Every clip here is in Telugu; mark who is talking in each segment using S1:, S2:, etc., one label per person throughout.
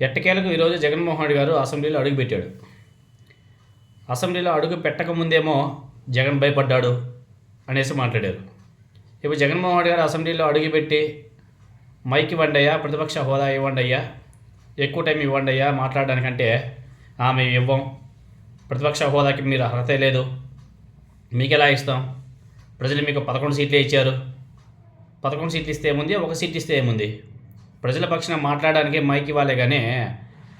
S1: ఎట్టకేలకు ఈరోజు జగన్మోహన్ రెడ్డి గారు అసెంబ్లీలో అడుగుపెట్టాడు అసెంబ్లీలో అడుగు పెట్టకముందేమో జగన్ భయపడ్డాడు అనేసి మాట్లాడారు. ఇప్పుడు జగన్మోహన్ రెడ్డి గారు అసెంబ్లీలో అడుగుపెట్టి మైక్ ఇవ్వండియ్యా ప్రతిపక్ష హోదా ఇవ్వండియ్యా ఎక్కువ టైం ఇవ్వండయ్యా మాట్లాడడానికంటే ఆమె ఇవ్వం. ప్రతిపక్ష హోదాకి మీరు అర్హత లేదు. మీకు ఎలా ఇస్తాం? ప్రజలు మీకు పదకొండు సీట్లే ఇచ్చారు. పదకొండు సీట్లు ఇస్తే ఏముంది? ఒక సీట్ ఇస్తే ఏముంది? ప్రజల పక్షాన మాట్లాడడానికి మైక్ ఇవ్వాలి కానీ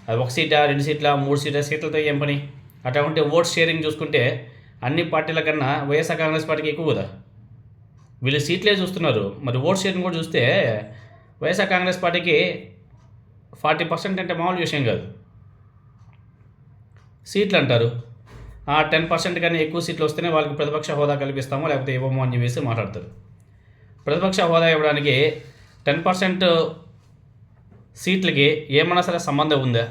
S1: అది ఒక సీటా రెండు సీట్ల మూడు సీట్ల సీట్లతో ఏం పని? అట్లా ఉంటే ఓట్ షేరింగ్ చూసుకుంటే అన్ని పార్టీల కన్నా వైఎస్ఆర్ కాంగ్రెస్ పార్టీకి ఎక్కువ కదా? వీళ్ళు సీట్లే చూస్తున్నారు. మరి ఓట్ షేరింగ్ కూడా చూస్తే వైఎస్ఆర్ కాంగ్రెస్ పార్టీకి ఫార్టీ పర్సెంట్ అంటే మామూలు విషయం కాదు. సీట్లు అంటారు. ఆ టెన్ పర్సెంట్ కన్నా ఎక్కువ సీట్లు వస్తేనే వాళ్ళకి ప్రతిపక్ష హోదా కల్పిస్తామో లేకపోతే ఇవ్వమో అని చెప్పేసి మాట్లాడతారు. ప్రతిపక్ష హోదా ఇవ్వడానికి టెన్ పర్సెంట్ సీట్లకి ఏమైనా సరే సంబంధం ఉందా?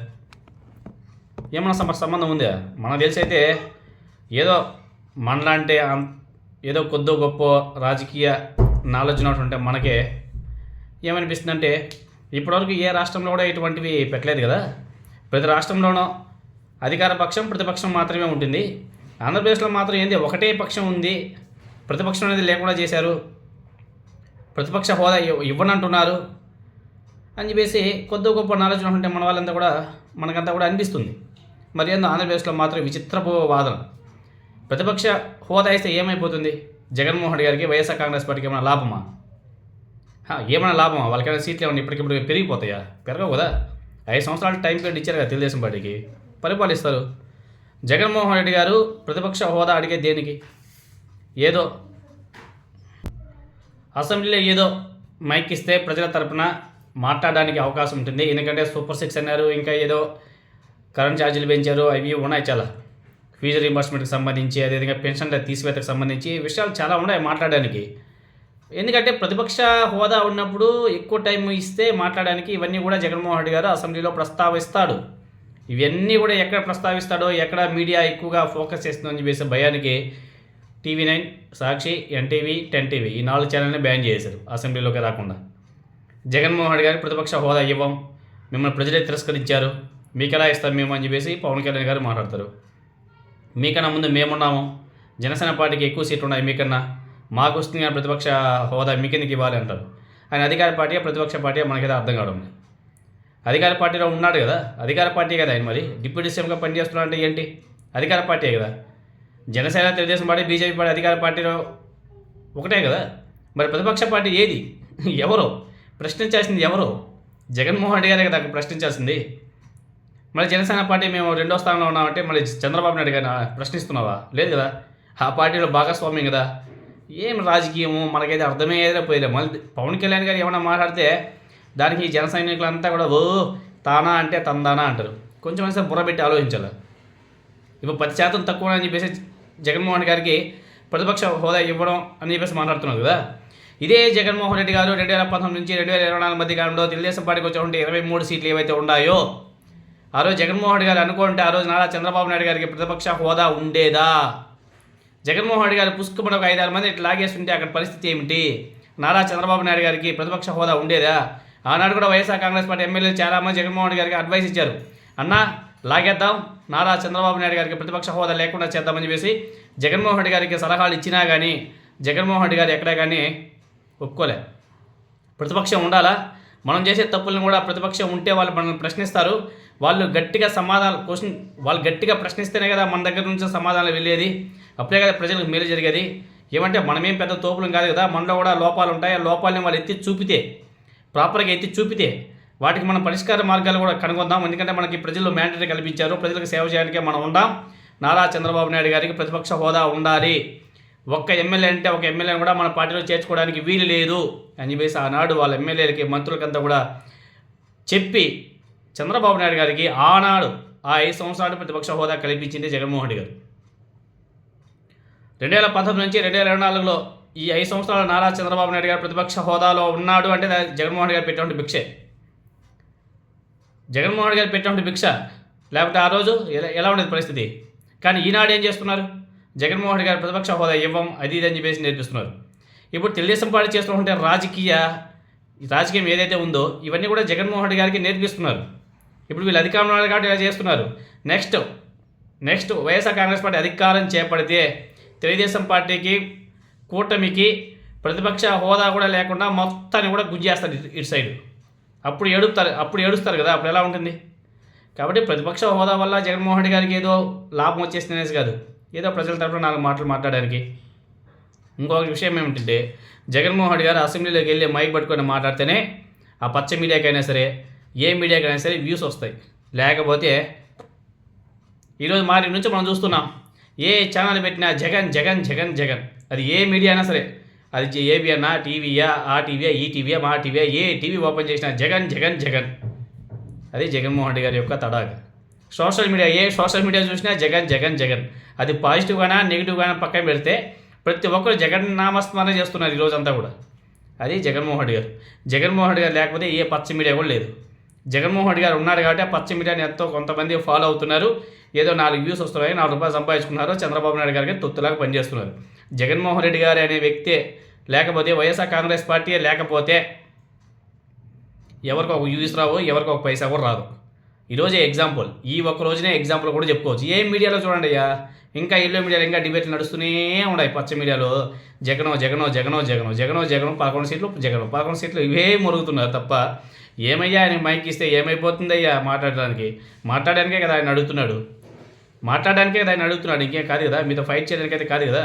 S1: ఏమైనా సమ సంబంధం ఉందా? మనకు తెలిసి అయితే ఏదో మనలాంటి ఏదో కొద్దో గొప్ప రాజకీయ నాలెడ్జ్ ఉన్నటువంటి మనకే ఏమనిపిస్తుందంటే ఇప్పటివరకు ఏ రాష్ట్రంలో కూడా ఇటువంటివి పెట్టలేదు కదా. ప్రతి రాష్ట్రంలోనూ అధికార పక్షం ప్రతిపక్షం మాత్రమే ఉంటుంది. ఆంధ్రప్రదేశ్లో మాత్రం ఏంది? ఒకటే పక్షం ఉంది. ప్రతిపక్షం అనేది లేకుండా చేశారు. ప్రతిపక్ష హోదా ఇవ్వనంటున్నారు. అని చెప్పేసి కొద్ది గొప్ప నాలెడ్జ్ ఉంటే మన వాళ్ళంతా కూడా మనకంతా కూడా అనిపిస్తుంది. మరి ఏందో ఆంధ్రప్రదేశ్లో మాత్రం విచిత్రపు వాదన ప్రతిపక్ష హోదా ఇస్తే ఏమైపోతుంది? జగన్మోహన్ రెడ్డి గారికి వైఎస్ఆర్ కాంగ్రెస్ పార్టీకి ఏమైనా లాభమా? ఏమైనా లాభమా? వాళ్ళకైనా సీట్లు ఏమైనా ఇప్పటికిప్పుడు పెరిగిపోతాయా? పెరగవు కదా. ఐదు సంవత్సరాలు టైం పీరియడ్ ఇచ్చారు కదా తెలుగుదేశం పార్టీకి. పరిపాలిస్తారు. జగన్మోహన్ రెడ్డి గారు ప్రతిపక్ష హోదా అడిగే దేనికి? ఏదో అసెంబ్లీలో ఏదో మైక్ ఇస్తే ప్రజల తరపున మాట్లాడడానికి అవకాశం ఉంటుంది. ఎందుకంటే సూపర్ సిక్స్ అన్నారు. ఇంకా ఏదో కరెంట్ ఛార్జీలు పెంచారు. అవి ఉన్నాయి చాలా. ఫీజు రీంబర్స్మెంట్కి సంబంధించి అదేవిధంగా పెన్షన్ల తీసివేతకు సంబంధించి విషయాలు చాలా ఉన్నాయి మాట్లాడడానికి. ఎందుకంటే ప్రతిపక్ష హోదా ఉన్నప్పుడు ఎక్కువ టైం ఇస్తే మాట్లాడడానికి ఇవన్నీ కూడా జగన్మోహన్ రెడ్డి గారు అసెంబ్లీలో ప్రస్తావిస్తాడు. ఇవన్నీ కూడా ఎక్కడ ప్రస్తావిస్తాడో ఎక్కడ మీడియా ఎక్కువగా ఫోకస్ చేస్తుందని చెప్పేసి భయానికి TV nine Sakshi NTV ten TV ఈ నాలుగు ఛానల్ని బ్యాన్ చేశారు అసెంబ్లీలోకి రాకుండా. జగన్మోహన్ రెడ్డి గారు ప్రతిపక్ష హోదా ఇవ్వం. మిమ్మల్ని ప్రజలే తిరస్కరించారు. మీకు ఎలా ఇస్తాం మేము అని చెప్పేసి పవన్ కళ్యాణ్ గారు మాట్లాడతారు. మీకన్నా ముందు మేమున్నాము. జనసేన పార్టీకి ఎక్కువ సీట్లు ఉన్నాయి మీకన్నా. మాకు వస్తుంది కానీ ప్రతిపక్ష హోదా మీకెందుకు ఇవ్వాలి అంటారు. ఆయన అధికార పార్టీ ప్రతిపక్ష పార్టీ మనకైతే అర్థం కావడం అధికార పార్టీలో ఉన్నాడు కదా. అధికార పార్టీ కదా ఆయన మరి. డిప్యూటీ సీఎంగా పనిచేస్తున్నాడు అంటే ఏంటి? అధికార పార్టీ కదా. Janasena Telugu Desam party BJP party అధికార పార్టీలో ఒకటే కదా. మరి ప్రతిపక్ష పార్టీ ఏది? ఎవరు? ప్రశ్నించాల్సింది ఎవరు? జగన్మోహన్ రెడ్డి గారే కదా ప్రశ్నించాల్సింది. మరి జనసేన పార్టీ మేము రెండో స్థానంలో ఉన్నామంటే మరి చంద్రబాబు నాయుడు గారిని ప్రశ్నిస్తున్నావా? లేదు కదా? ఆ పార్టీలో భాగస్వామ్యం కదా? ఏం రాజకీయము? మనకైతే అర్థమయ్యేదే పోయలే. మళ్ళీ పవన్ కళ్యాణ్ గారు ఏమైనా మాట్లాడితే దానికి జన సైనికులంతా కూడా ఓ తానా అంటే తందానా అంటారు. కొంచెం అయితే బుర్ర పెట్టి ఆలోచించాలి. ఇప్పుడు పది శాతం తక్కువ అని చెప్పేసి జగన్మోహన్ గారికి ప్రతిపక్ష హోదా ఇవ్వడం అని చెప్పేసి మాట్లాడుతున్నారు కదా? ఇదే జగన్మోహన్ రెడ్డి గారు రెండు వేల పంతొమ్మిది నుంచి రెండు వేల ఇరవై నాలుగు మధ్య కాలంలో తెలుగుదేశం పార్టీకి వచ్చేటువంటి ఇరవై మూడు సీట్లు ఏవైతే ఉన్నాయో ఆ రోజు జగన్మోహన్ రెడ్డి గారు అనుకుంటే ఆ రోజు నారా చంద్రబాబు నాయుడు గారికి ప్రతిపక్ష హోదా ఉండేదా? జగన్మోహన్ రెడ్డి గారు పుష్కమని ఒక ఐదారు మంది ఇట్లా లాగేస్తుంటే అక్కడ పరిస్థితి ఏమిటి? నారా చంద్రబాబు నాయుడు గారికి ప్రతిపక్ష హోదా ఉండేదా? ఆనాడు కూడా వైఎస్ఆర్ కాంగ్రెస్ పార్టీ ఎమ్మెల్యేలు చాలామంది జగన్మోహన్ రెడ్డి గారికి అడ్వైస్ ఇచ్చారు. అన్నా లాగేద్దాం. నారా చంద్రబాబు నాయుడు గారికి ప్రతిపక్ష హోదా లేకుండా చేద్దామని చెప్పేసి జగన్మోహన్ రెడ్డి గారికి సలహాలు ఇచ్చినా కానీ జగన్మోహన్ రెడ్డి గారు ఎక్కడా కానీ ఒప్పుకోలే. ప్రతిపక్షం ఉండాలా? మనం చేసే తప్పులను కూడా ప్రతిపక్షం ఉంటే వాళ్ళు మనల్ని ప్రశ్నిస్తారు. వాళ్ళు గట్టిగా సమాధానం క్వశ్చన్ వాళ్ళు గట్టిగా ప్రశ్నిస్తేనే కదా మన దగ్గర నుంచి సమాధానాలు వెళ్ళేది. అప్పుడే కదా ప్రజలకు మేలు జరిగేది. ఏమంటే మనమేం పెద్ద తోపులం కాదు కదా మనలో కూడా లోపాలు ఉంటాయి. ఆ లోపాలని వాళ్ళు ఎత్తి చూపితే ప్రాపర్గా ఎత్తి చూపితే వాటికి మనం పరిష్కార మార్గాలు కూడా కనుగొందాం. ఎందుకంటే మనకి ప్రజలు మ్యాండేట్ కల్పించారు. ప్రజలకు సేవ చేయడానికే మనం ఉందాం. నారా చంద్రబాబు నాయుడు గారికి ప్రతిపక్ష హోదా ఉండాలి. ఒక్క ఎమ్మెల్యే అంటే ఒక ఎమ్మెల్యేని కూడా మన పార్టీలో చేర్చుకోవడానికి వీలు లేదు అని చెప్పేసి ఆనాడు వాళ్ళ ఎమ్మెల్యేలకి మంత్రులకంతా కూడా చెప్పి చంద్రబాబు నాయుడు గారికి ఆనాడు ఆ ఐదు సంవత్సరాలు ప్రతిపక్ష హోదా కల్పించింది జగన్మోహన్ రెడ్డి గారు. రెండు వేల పంతొమ్మిది నుంచి రెండు వేల ఇరవై నాలుగులో ఈ ఐదు సంవత్సరాలు నారా చంద్రబాబు నాయుడు గారు ప్రతిపక్ష హోదాలో ఉన్నాడు అంటే జగన్మోహన్ రెడ్డి గారు పెట్టినటువంటి భిక్షే. జగన్మోహన్ రెడ్డి గారు పెట్టినటువంటి భిక్ష లేకపోతే ఆ రోజు ఎలా ఎలా ఉండేది పరిస్థితి? కానీ ఈనాడు ఏం చేస్తున్నారు? జగన్మోహన్ రెడ్డి గారు ప్రతిపక్ష హోదా ఇవ్వం అది ఇది అని చెప్పేసి నేర్పిస్తున్నారు. ఇప్పుడు తెలుగుదేశం పార్టీ చేస్తున్నటువంటి రాజకీయ రాజకీయం ఏదైతే ఉందో ఇవన్నీ కూడా జగన్మోహన్ రెడ్డి గారికి నేర్పిస్తున్నారు. ఇప్పుడు వీళ్ళు అధికారంలో కాబట్టి ఇలా చేస్తున్నారు. Next next YSR Congress party అధికారం చేపడితే తెలుగుదేశం పార్టీకి కూటమికి ప్రతిపక్ష హోదా కూడా లేకుండా మొత్తాన్ని కూడా గుజ్జేస్తారు ఇటు- సైడ్. అప్పుడు ఏడుస్తారు అప్పుడు ఏడుస్తారు కదా అప్పుడు ఎలా ఉంటుంది? కాబట్టి ప్రతిపక్ష హోదా వల్ల జగన్మోహన్ రెడ్డి గారికి ఏదో లాభం వచ్చేసింది అనేసి కాదు. ఏదో ప్రజల తరఫున నాలుగు మాటలు మాట్లాడడానికి. ఇంకొక విషయం ఏమిటంటే జగన్మోహన్ రెడ్డి గారు అసెంబ్లీలోకి వెళ్ళి మైక్ పట్టుకొని మాట్లాడితేనే ఆ పచ్చ మీడియాకైనా సరే ఏ మీడియాకైనా సరే వ్యూస్ వస్తాయి. లేకపోతే ఈరోజు మారి నుంచి మనం చూస్తున్నాం ఏ ఛానల్ పెట్టినా జగన్ జగన్ జగన్ జగన్. అది ఏ మీడియా అయినా సరే అది ఏబిఎన్నా టీవీయా ఆ టీవీయా ఈ టీవీయా మా టీవీయా ఏ టీవీ ఓపెన్ చేసినా జగన్ జగన్ జగన్. అది జగన్మోహన్ రెడ్డి గారి యొక్క తడాగా. సోషల్ మీడియా ఏ సోషల్ మీడియా చూసినా జగన్ జగన్ జగన్. అది పాజిటివ్ గానా నెగిటివ్ గానా పక్కన పెడితే ప్రతి ఒక్కరు జగన్ నామస్మరణ చేస్తున్నారు ఈ కూడా. అది జగన్మోహన్ రెడ్డి గారు. జగన్మోహన్ రెడ్డి గారు లేకపోతే ఏ పచ్చ మీడియా కూడా లేదు. జగన్మోహన్ రెడ్డి గారు ఉన్నాడు కాబట్టి ఆ పచ్చ మీడియాని ఎంతో కొంతమంది ఫాలో అవుతున్నారు. ఏదో నాలుగు వ్యూస్ వస్తున్నాయి నాలుగు రూపాయలు సంపాదించుకున్నారు. చంద్రబాబు నాయుడు గారికి తొత్తులాగా పనిచేస్తున్నారు. జగన్మోహన్ రెడ్డి గారు అనే వ్యక్తే లేకపోతే వైఎస్ఆర్ కాంగ్రెస్ పార్టీ లేకపోతే ఎవరికి ఒక యూస్ రావు ఎవరికి ఒక పైసా కూడా రాదు. ఈరోజే ఎగ్జాంపుల్ ఈ ఒక్క రోజునే ఎగ్జాంపుల్ కూడా చెప్పుకోవచ్చు. ఏ మీడియాలో చూడండి అయ్యా. ఇంకా ఎల్లో మీడియాలో ఇంకా డిబేట్లు నడుస్తూనే ఉన్నాయి పచ్చ మీడియాలో. జగనో జగనో జగనో జగనో జగనో జగనో పదకొండు సీట్లు జగనో పదకొండు సీట్లు ఇవే మురుగుతున్నారు తప్ప ఏమయ్యా ఆయన మైక్ ఇస్తే ఏమైపోతుందయ్యా మాట్లాడడానికి? మాట్లాడడానికే కదా ఆయన అడుగుతున్నాడు మాట్లాడడానికే కదా ఆయన అడుగుతున్నాడు ఇంకేం కాదు కదా? మీతో ఫైట్ చేయడానికైతే కాదు కదా?